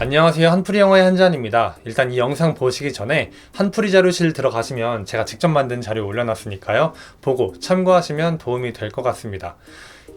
안녕하세요. 한풀이 영어의 한잔입니다. 일단 이 영상 보시기 전에 한풀이 자료실 들어가시면 제가 직접 만든 자료 올려놨으니까요. 보고 참고하시면 도움이 될 것 같습니다.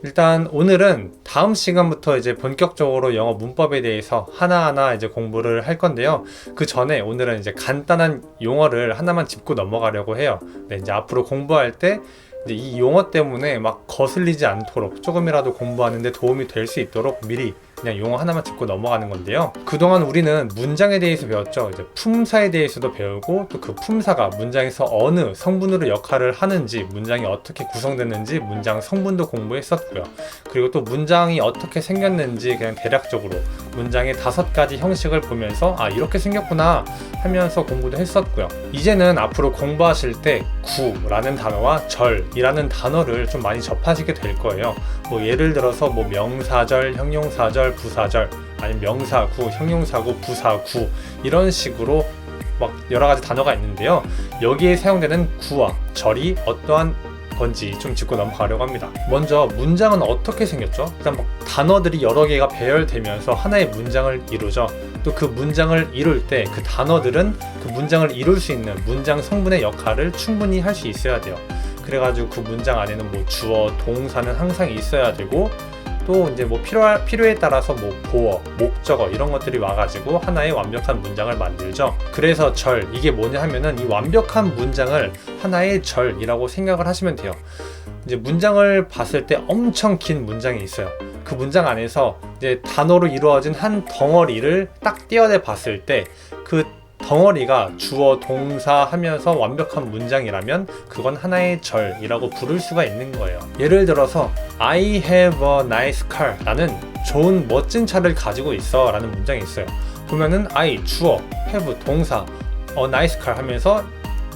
일단 오늘은 다음 시간부터 이제 본격적으로 영어 문법에 대해서 하나하나 이제 공부를 할 건데요. 그 전에 오늘은 이제 간단한 용어를 하나만 짚고 넘어가려고 해요. 네, 이제 앞으로 공부할 때 이제 이 용어 때문에 막 거슬리지 않도록 조금이라도 공부하는데 도움이 될 수 있도록 미리 그냥 용어 하나만 짚고 넘어가는 건데요. 그동안 우리는 문장에 대해서 배웠죠. 이제 품사에 대해서도 배우고 또 그 품사가 문장에서 어느 성분으로 역할을 하는지, 문장이 어떻게 구성됐는지 문장 성분도 공부했었고요. 그리고 또 문장이 어떻게 생겼는지 그냥 대략적으로 문장의 다섯 가지 형식을 보면서 아 이렇게 생겼구나 하면서 공부도 했었고요. 이제는 앞으로 공부하실 때 구라는 단어와 절이라는 단어를 좀 많이 접하시게 될 거예요. 뭐 예를 들어서 뭐 명사절, 형용사절, 부사절 아니면 명사구, 형용사구, 부사구 이런 식으로 막 여러 가지 단어가 있는데요. 여기에 사용되는 구와 절이 어떠한 건지 좀 짚고 넘어가려고 합니다. 먼저 문장은 어떻게 생겼죠? 일단 막 단어들이 여러 개가 배열되면서 하나의 문장을 이루죠. 또 그 문장을 이룰 때 그 단어들은 그 문장을 이룰 수 있는 문장 성분의 역할을 충분히 할 수 있어야 돼요. 그래가지고 그 문장 안에는 뭐 주어, 동사는 항상 있어야 되고 또 이제 뭐 필요할 필요에 따라서 뭐 보어, 목적어 이런 것들이 와가지고 하나의 완벽한 문장을 만들죠. 그래서 절 이게 뭐냐 하면은 이 완벽한 문장을 하나의 절이라고 생각을 하시면 돼요. 이제 문장을 봤을 때 엄청 긴 문장이 있어요. 그 문장 안에서 이제 단어로 이루어진 한 덩어리를 딱 떼어내 봤을 때그 덩어리가 주어 동사 하면서 완벽한 문장이라면 그건 하나의 절이라고 부를 수가 있는 거예요. 예를 들어서 I have a nice car 나는 좋은 멋진 차를 가지고 있어 라는 문장이 있어요. 보면은 I 주어 have 동사 a nice car 하면서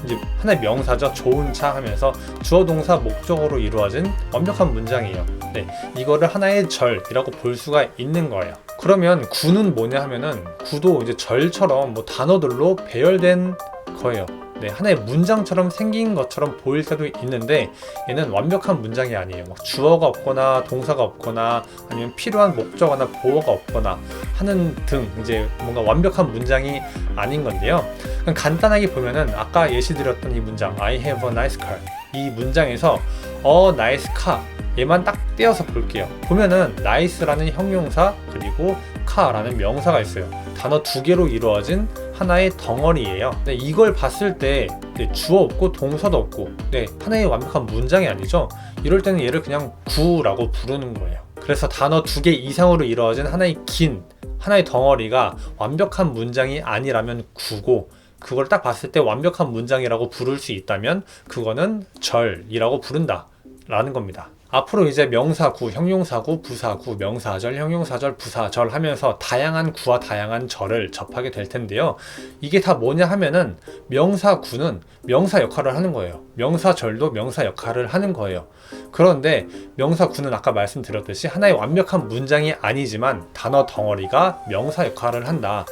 이제 하나의 명사죠. 좋은 차 하면서 주어 동사 목적어로 이루어진 완벽한 문장이에요. 네, 이거를 하나의 절이라고 볼 수가 있는 거예요. 그러면 구는 뭐냐 하면은 구도 이제 절처럼 뭐 단어들로 배열된 거예요. 네, 하나의 문장처럼 생긴 것처럼 보일 때도 있는데 얘는 완벽한 문장이 아니에요. 막 주어가 없거나 동사가 없거나 아니면 필요한 목적어나 보어가 없거나 하는 등 이제 뭔가 완벽한 문장이 아닌 건데요. 간단하게 보면은 아까 예시 드렸던 이 문장 I have a nice car 이 문장에서 a nice car 얘만 딱 떼어서 볼게요. 보면은 nice라는 형용사 그리고 car라는 명사가 있어요. 단어 두 개로 이루어진 하나의 덩어리예요. 네, 이걸 봤을 때 네, 주어 없고 동사도 없고 네, 하나의 완벽한 문장이 아니죠. 이럴 때는 얘를 그냥 구라고 부르는 거예요. 그래서 단어 두 개 이상으로 이루어진 하나의 긴 하나의 덩어리가 완벽한 문장이 아니라면 구고 그걸 딱 봤을 때 완벽한 문장이라고 부를 수 있다면 그거는 절이라고 부른다 라는 겁니다. 앞으로 이제 명사구, 형용사구, 부사구, 명사절, 형용사절, 부사절 하면서 다양한 구와 다양한 절을 접하게 될 텐데요. 이게 다 뭐냐 하면은 명사구는 명사 역할을 하는 거예요. 명사절도 명사 역할을 하는 거예요. 그런데 명사구는 아까 말씀드렸듯이 하나의 완벽한 문장이 아니지만 단어 덩어리가 명사 역할을 한다.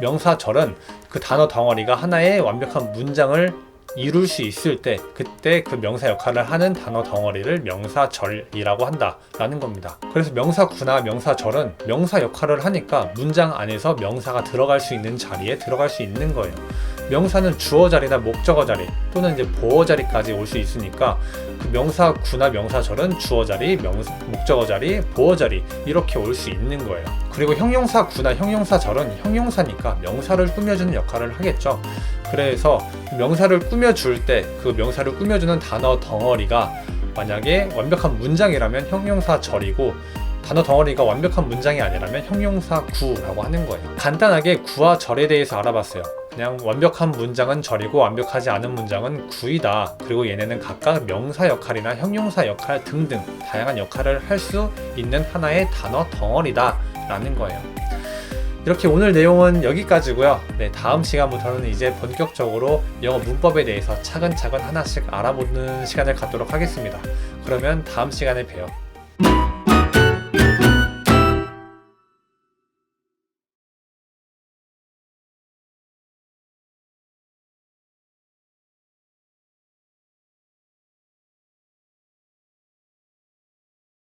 명사절은 그 단어 덩어리가 하나의 완벽한 문장을 이룰 수 있을 때 그때 그 명사 역할을 하는 단어 덩어리를 명사절이라고 한다라는 겁니다. 그래서 명사구나 명사절은 명사 역할을 하니까 문장 안에서 명사가 들어갈 수 있는 자리에 들어갈 수 있는 거예요. 명사는 주어 자리나 목적어 자리 또는 이제 보어 자리까지 올 수 있으니까 그 명사구나 명사절은 주어 자리, 명, 목적어 자리, 보어 자리 이렇게 올 수 있는 거예요. 그리고 형용사구나 형용사절은 형용사니까 명사를 꾸며주는 역할을 하겠죠. 그래서 명사를 꾸며줄 때 그 명사를 꾸며주는 단어 덩어리가 만약에 완벽한 문장이라면 형용사절이고 단어 덩어리가 완벽한 문장이 아니라면 형용사 구라고 하는 거예요. 간단하게 구와 절에 대해서 알아봤어요. 그냥 완벽한 문장은 절이고 완벽하지 않은 문장은 구이다. 그리고 얘네는 각각 명사 역할이나 형용사 역할 등등 다양한 역할을 할 수 있는 하나의 단어 덩어리다. 라는 거예요. 이렇게 오늘 내용은 여기까지고요. 네, 다음 시간부터는 이제 본격적으로 영어 문법에 대해서 차근차근 하나씩 알아보는 시간을 갖도록 하겠습니다. 그러면 다음 시간에 봬요.